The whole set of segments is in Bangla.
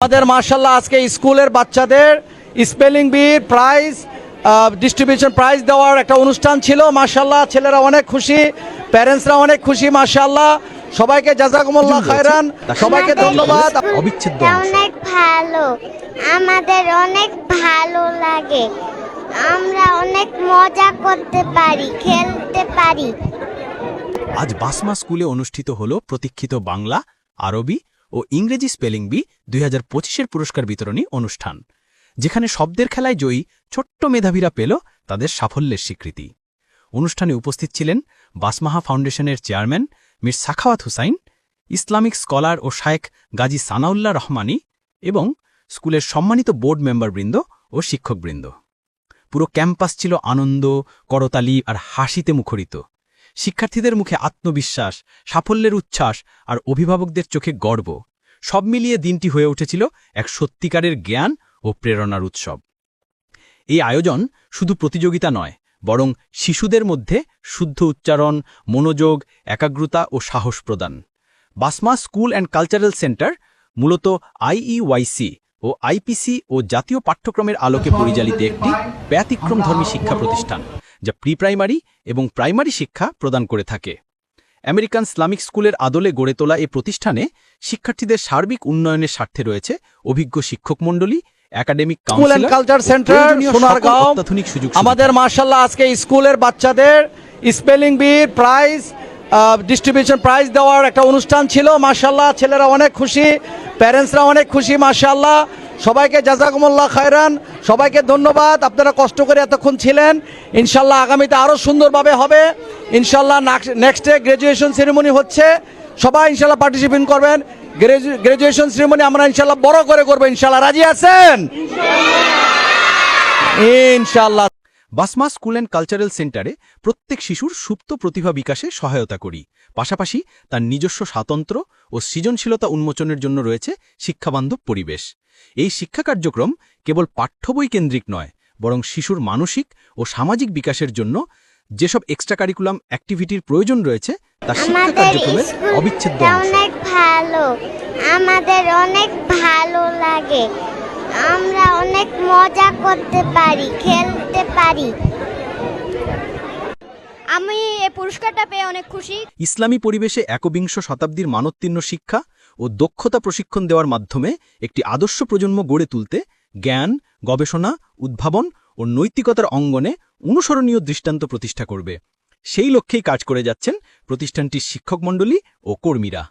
আমাদের মার্শাল্লাহ আজকে স্কুলের বাচ্চাদের স্পেলিং বির প্রাইজ ডিস্ট্রিবিউশন প্রাইজ দেওয়ার একটা অনুষ্ঠান ছিল। মার্শাল্লাহ ছেলেরা অনেক খুশি প্যারেন্টসরা অনেক খুশি মার্শাল্লাহ সবাইকে জাজাকুমুল্লাহ খায়রান। সবাইকে ধন্যবাদ। অবিচ্ছেদ্য অনেক ভালো। আমাদের অনেক ভালো লাগে। আমরা অনেক মজা করতে পারি খেলতে পারি। আজ বাসমা স্কুলে অনুষ্ঠিত হল প্রতীক্ষিত বাংলা আরবি ও ইংরেজি স্পেলিং বি দুই হাজার পঁচিশের পুরস্কার বিতরণী অনুষ্ঠান, যেখানে শব্দের খেলায় জয়ী ছোট্ট মেধাবীরা পেল তাদের সাফল্যের স্বীকৃতি। অনুষ্ঠানে উপস্থিত ছিলেন বাসমাহা ফাউন্ডেশনের chairman Mir Sakhawat Hussain, Islamic scholar ও শায়েক গাজী সানাউল্লাহ রহমানি এবং স্কুলের সম্মানিত বোর্ড মেম্বারবৃন্দ ও শিক্ষকবৃন্দ। পুরো ক্যাম্পাস ছিল আনন্দ, করতালি আর হাসিতে মুখরিত। শিক্ষার্থীদের মুখে আত্মবিশ্বাস, সাফল্যের উচ্ছ্বাস আর অভিভাবকদের চোখে গর্ব। সব মিলিয়ে দিনটি হয়ে উঠেছিল এক সত্যিকারের জ্ঞান ও প্রেরণার উৎসব। এই আয়োজন শুধু প্রতিযোগিতা নয়, বরং শিশুদের মধ্যে শুদ্ধ উচ্চারণ, মনোযোগ, একাগ্রতা ও সাহস প্রদান। Basma school and cultural centre, মূলত আইইওয়াইসি ও আইপিসি ও জাতীয় পাঠ্যক্রমের আলোকে পরিচালিত একটি ব্যতিক্রমধর্মী শিক্ষা প্রতিষ্ঠান। যা প্রি প্রাইমারি এবং প্রাইমারি শিক্ষা প্রদান করে থাকে। আমেরিকান ইসলামিক স্কুলের আদলে গড়ে তোলা এ প্রতিষ্ঠানে শিক্ষার্থীদের সার্বিক উন্নয়নের স্বার্থে রয়েছে অভিজ্ঞ শিক্ষক মণ্ডলী academic school and culture centre Sonargaon. অত্যাধুনিক সুযোগ আমাদের মার্শাল্লাহ আজকে স্কুলের বাচ্চাদের spelling bee prize distribution prize দেওয়ার একটা অনুষ্ঠান ছিল। মার্শাল্লাহ ছেলেরা অনেক খুশি প্যারেন্টসরা অনেক খুশি মার্শাল্লাহ সবাইকে জাজাকুমুল্লাহ খায়রান। সবাইকে ধন্যবাদ। আপনারা কষ্ট করে এতক্ষণ ছিলেন। ইনশাল্লাহ আগামীতে আরও সুন্দরভাবে হবে। ইনশাল্লাহ নেক্সটে গ্র্যাজুয়েশন সেরেমনি হচ্ছে। সবাই ইনশাল্লাহ পার্টিসিপেট করবেন। গ্র্যাজুয়েশন সেরেমনি আমরা ইনশাল্লাহ বড় করে করব। ইনশাল্লাহ রাজি আছেন? ইনশাল্লাহ। বাসমা স্কুল অ্যান্ড কালচারাল সেন্টারে প্রত্যেক শিশুর সুপ্ত প্রতিভা বিকাশে সহায়তা করি। পাশাপাশি তার নিজস্ব স্বাতন্ত্র ও সৃজনশীলতা উন্মোচনের জন্য রয়েছে শিক্ষাবান্ধব পরিবেশ। এই শিক্ষা কার্যক্রম কেবল পাঠ্য বই কেন্দ্রিক নয় বরং শিশুর মানসিক ও সামাজিক বিকাশের জন্য যেসব এক্সট্রা কারিকুলাম অ্যাক্টিভিটির প্রয়োজন রয়েছে তা শিক্ষা কার্যক্রমের অবিচ্ছেদ্য অংশ। অনেক ভালো। আমাদের অনেক ভালো লাগে। আমরা অনেক মজা করতে পারি, খেলতে পারি। আমি এই পুরস্কারটা পেয়ে অনেক খুশি। ইসলামী পরিবেশে একবিংশ শতাব্দীর মানোত্তীর্ণ শিক্ষা ও দক্ষতা প্রশিক্ষণ দেওয়ার মাধ্যমে একটি আদর্শ প্রজন্ম গড়ে তুলতে জ্ঞান, গবেষণা, উদ্ভাবন ও নৈতিকতার অঙ্গনে অনুসরণীয় দৃষ্টান্ত প্রতিষ্ঠা করবে। সেই লক্ষ্যেই কাজ করে যাচ্ছেন প্রতিষ্ঠানটির শিক্ষকমণ্ডলী ও কর্মীরা।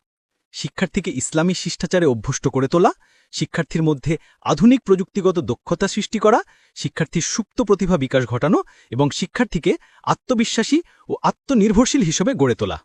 শিক্ষার্থীকে ইসলামী শিষ্টাচারে অভ্যস্ত করে তোলা শিক্ষার্থীর মধ্যে আধুনিক প্রযুক্তিগত দক্ষতা সৃষ্টি করা, শিক্ষার্থীর সুপ্ত প্রতিভা বিকাশ ঘটানো এবং শিক্ষার্থীকে আত্মবিশ্বাসী ও আত্মনির্ভরশীল হিসেবে গড়ে তোলা।